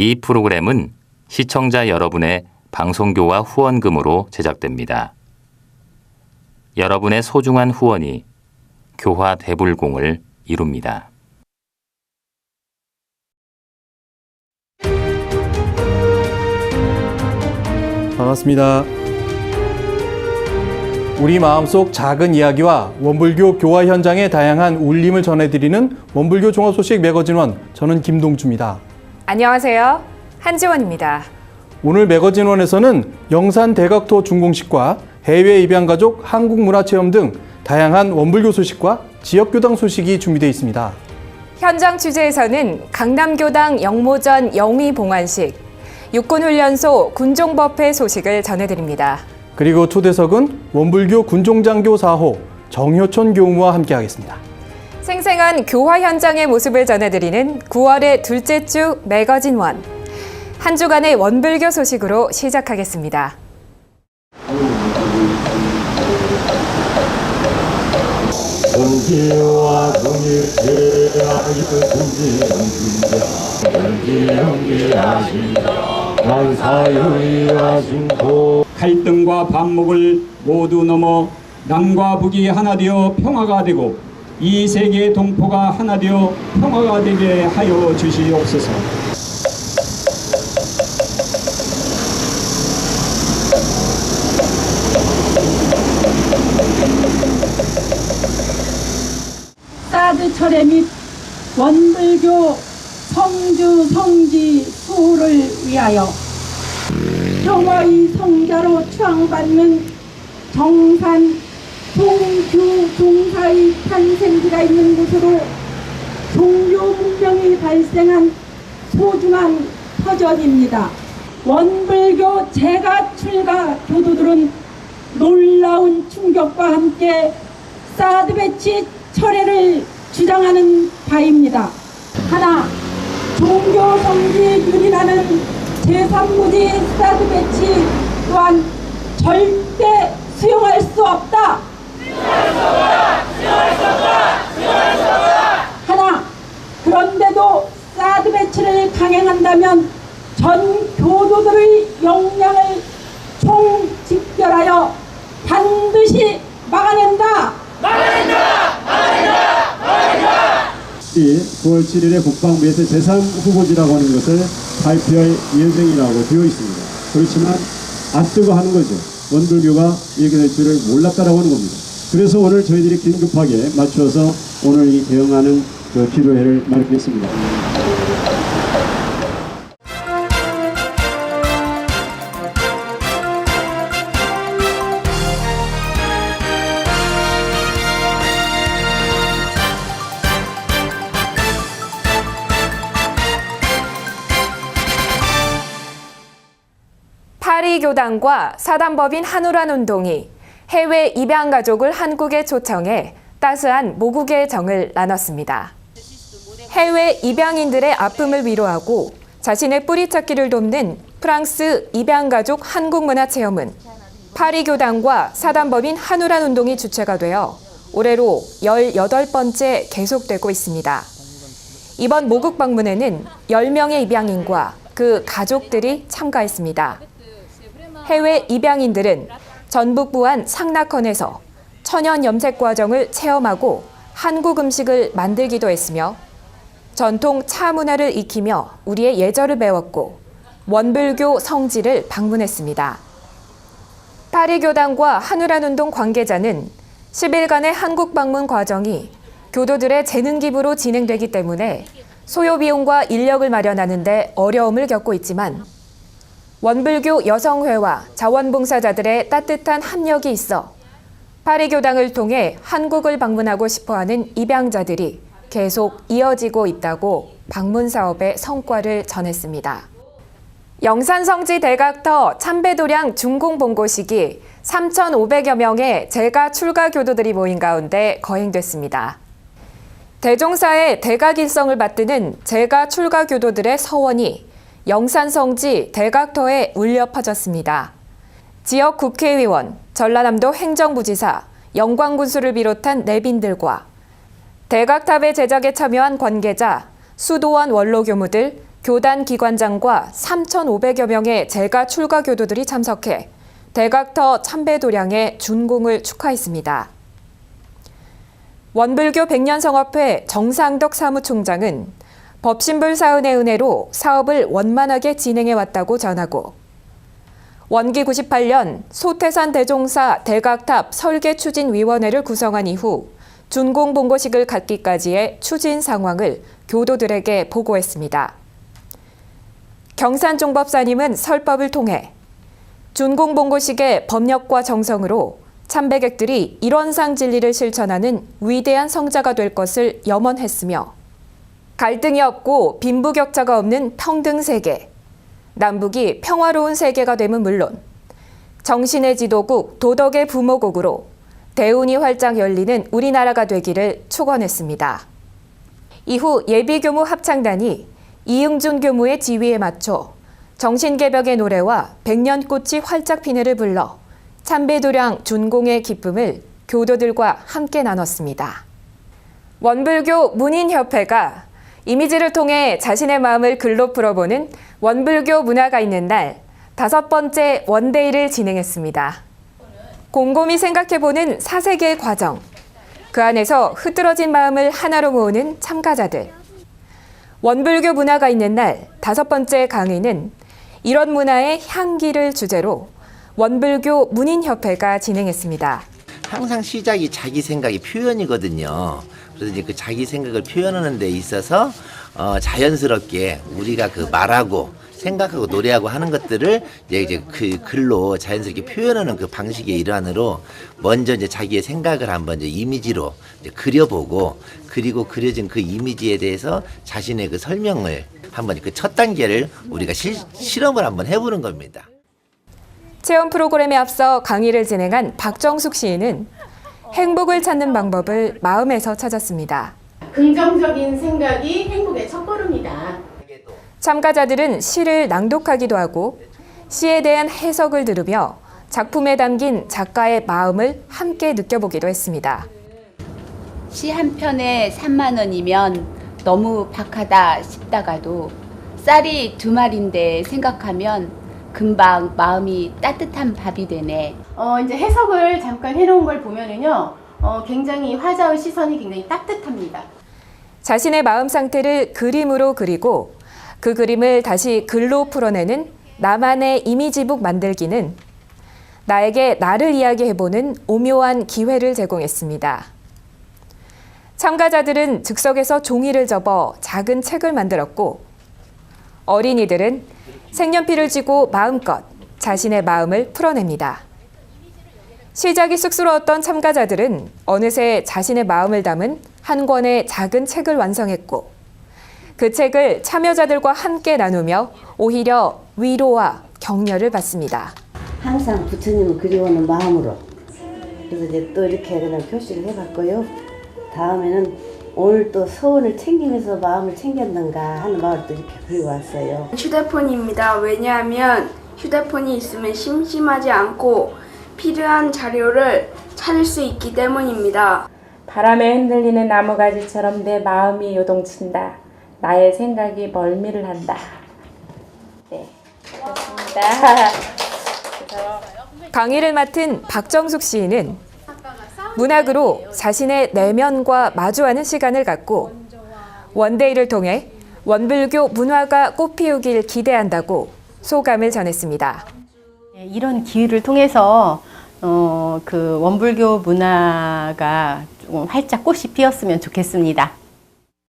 이 프로그램은 시청자 여러분의 방송교와 후원금으로 제작됩니다. 여러분의 소중한 후원이 교화 대불공을 이룹니다. 반갑습니다. 우리 마음속 작은 이야기와 원불교 교화 현장의 다양한 울림을 전해드리는 원불교 종합 소식 매거진 원 저는 김동주입니다. 안녕하세요. 한지원입니다. 오늘 매거진원에서는 영산 대각토 중공식과 해외 입양 가족 한국 문화 체험 등 다양한 원불교 소식과 지역 교당 소식이 준비되어 있습니다. 현장 취재에서는 강남교당 영모전 영위 봉안식, 육군훈련소 군종법회 소식을 전해드립니다. 그리고 초대석은 원불교 군종장교 4호 정효촌 교무와 함께하겠습니다. 생생한 교화 현장의 모습을 전해드리는 9월의 둘째 주 매거진 원. 한 주간의 원불교 소식으로 시작하겠습니다. 갈등과 반목을 모두 넘어 남과 북이 하나 되어 평화가 되고 이 세계의 동포가 하나 되어 평화가 되게 하여 주시옵소서. 사드 철회 및 원불교 성주 성지 수호를 위하여 평화의 성자로 추앙받는 정산 동주 종사의 탄생지가 있는 곳으로 종교 문명이 발생한 소중한 터전입니다. 원불교 재가 출가 교도들은 놀라운 충격과 함께 사드 배치 철회를 주장하는 바입니다. 하나, 종교 성지 윤이라는 제3무지 사드 배치 또한 절대 수용할 수 없다. 하나, 그런데도 사드 배치를 강행한다면 전 교도들의 역량을 총집결하여 반드시 막아낸다. 이 9월 7일에 국방부에서 제3 후보지라고 하는 것을 발표할 예정이라고 되어 있습니다. 그렇지만 앞두고 하는 거죠. 원불교가 이렇게 될 줄을 몰랐다라고 하는 겁니다. 그래서 오늘 저희들이 긴급하게 맞추어서 오늘 이 대응하는 그 기도회를 마련했습니다. 파리교당과 사단법인 한우란 운동이 해외 입양 가족을 한국에 초청해 따스한 모국의 정을 나눴습니다. 해외 입양인들의 아픔을 위로하고 자신의 뿌리 찾기를 돕는 프랑스 입양 가족 한국 문화 체험은 파리교당과 사단법인 한우란 운동이 주체가 되어 올해로 18번째 계속되고 있습니다. 이번 모국 방문에는 10명의 입양인과 그 가족들이 참가했습니다. 해외 입양인들은 전북 부안 상낙헌에서 천연 염색 과정을 체험하고 한국 음식을 만들기도 했으며 전통 차 문화를 익히며 우리의 예절을 배웠고 원불교 성지를 방문했습니다. 파리교당과 한우란 운동 관계자는 10일간의 한국 방문 과정이 교도들의 재능 기부로 진행되기 때문에 소요 비용과 인력을 마련하는 데 어려움을 겪고 있지만 원불교 여성회와 자원봉사자들의 따뜻한 합력이 있어 파리교당을 통해 한국을 방문하고 싶어하는 입양자들이 계속 이어지고 있다고 방문 사업의 성과를 전했습니다. 영산성지 대각터 참배도량 중공봉고식이 3,500여 명의 제가 출가 교도들이 모인 가운데 거행됐습니다. 대종사의 대각 일성을 받드는 제가 출가 교도들의 서원이 영산 성지 대각터에 울려 퍼졌습니다. 지역 국회의원, 전라남도 행정부지사, 영광군수를 비롯한 내빈들과 대각탑의 제작에 참여한 관계자, 수도원 원로교무들, 교단 기관장과 3,500여 명의 재가 출가 교도들이 참석해 대각터 참배도량의 준공을 축하했습니다. 원불교 백년성업회 정상덕 사무총장은 법신불 사은의 은혜로 사업을 원만하게 진행해 왔다고 전하고 원기 98년 소태산 대종사 대각탑 설계 추진 위원회를 구성한 이후 준공 본고식을 갖기까지의 추진 상황을 교도들에게 보고했습니다. 경산종법사님은 설법을 통해 준공 본고식의 법력과 정성으로 참배객들이 일원상 진리를 실천하는 위대한 성자가 될 것을 염원했으며 갈등이 없고 빈부격차가 없는 평등 세계, 남북이 평화로운 세계가 되면 물론 정신의 지도국, 도덕의 부모국으로 대운이 활짝 열리는 우리나라가 되기를 축원했습니다. 이후 예비교무 합창단이 이응준 교무의 지휘에 맞춰 정신개벽의 노래와 백년꽃이 활짝 피네를 불러 참배도량 준공의 기쁨을 교도들과 함께 나눴습니다. 원불교 문인협회가 이미지를 통해 자신의 마음을 글로 풀어보는 원불교 문화가 있는 날 다섯 번째 원데이를 진행했습니다. 곰곰이 생각해보는 사세계의 과정, 그 안에서 흐트러진 마음을 하나로 모으는 참가자들. 원불교 문화가 있는 날 다섯 번째 강의는 이런 문화의 향기를 주제로 원불교 문인협회가 진행했습니다. 항상 시작이 자기 생각의 표현이거든요. 그래서 이제 그 자기 생각을 표현하는 데 있어서 어, 자연스럽게 우리가 그 말하고 생각하고 노래하고 하는 것들을 이제, 이제 그 글로 자연스럽게 표현하는 그 방식의 일환으로 먼저 이제 자기의 생각을 한번 이제 이미지로 이제 그려보고 그리고 그려진 그 이미지에 대해서 자신의 그 설명을 한번 그 첫 단계를 우리가 실, 실험을 한번 해보는 겁니다. 체험 프로그램에 앞서 강의를 진행한 박정숙 시인은 행복을 찾는 방법을 마음에서 찾았습니다. 긍정적인 생각이 행복의 첫걸음이다. 참가자들은 시를 낭독하기도 하고 시에 대한 해석을 들으며 작품에 담긴 작가의 마음을 함께 느껴보기도 했습니다. 시 한 편에 3만 원이면 너무 박하다 싶다가도 쌀이 두 마리인데 생각하면 금방 마음이 따뜻한 밥이 되네. 어, 이제 해석을 잠깐 해놓은 걸 보면은요, 어, 굉장히 화자의 시선이 굉장히 따뜻합니다. 자신의 마음 상태를 그림으로 그리고 그 그림을 다시 글로 풀어내는 나만의 이미지북 만들기는 나에게 나를 이야기해보는 오묘한 기회를 제공했습니다. 참가자들은 즉석에서 종이를 접어 작은 책을 만들었고 어린이들은 색연필을 쥐고 마음껏 자신의 마음을 풀어냅니다. 시작이 쑥스러웠던 참가자들은 어느새 자신의 마음을 담은 한 권의 작은 책을 완성했고 그 책을 참여자들과 함께 나누며 오히려 위로와 격려를 받습니다. 항상 부처님을 그리워하는 마음으로 그래서 이제 또 이렇게 그냥 표시를 해봤고요. 다음에는 오늘 또 소원을 챙기면서 마음을 챙겼는가 하는 마음을 또 이렇게 그리고 왔어요. 휴대폰입니다. 왜냐하면 휴대폰이 있으면 심심하지 않고 필요한 자료를 찾을 수 있기 때문입니다. 바람에 흔들리는 나무가지처럼 내 마음이 요동친다. 나의 생각이 멀미를 한다. 네, 그렇습니다. 강의를 맡은 박정숙 시인은 문학으로 자신의 내면과 마주하는 시간을 갖고 원데이를 통해 원불교 문화가 꽃피우길 기대한다고 소감을 전했습니다. 네, 이런 기회를 통해서 어, 그 원불교 문화가 활짝 꽃이 피었으면 좋겠습니다.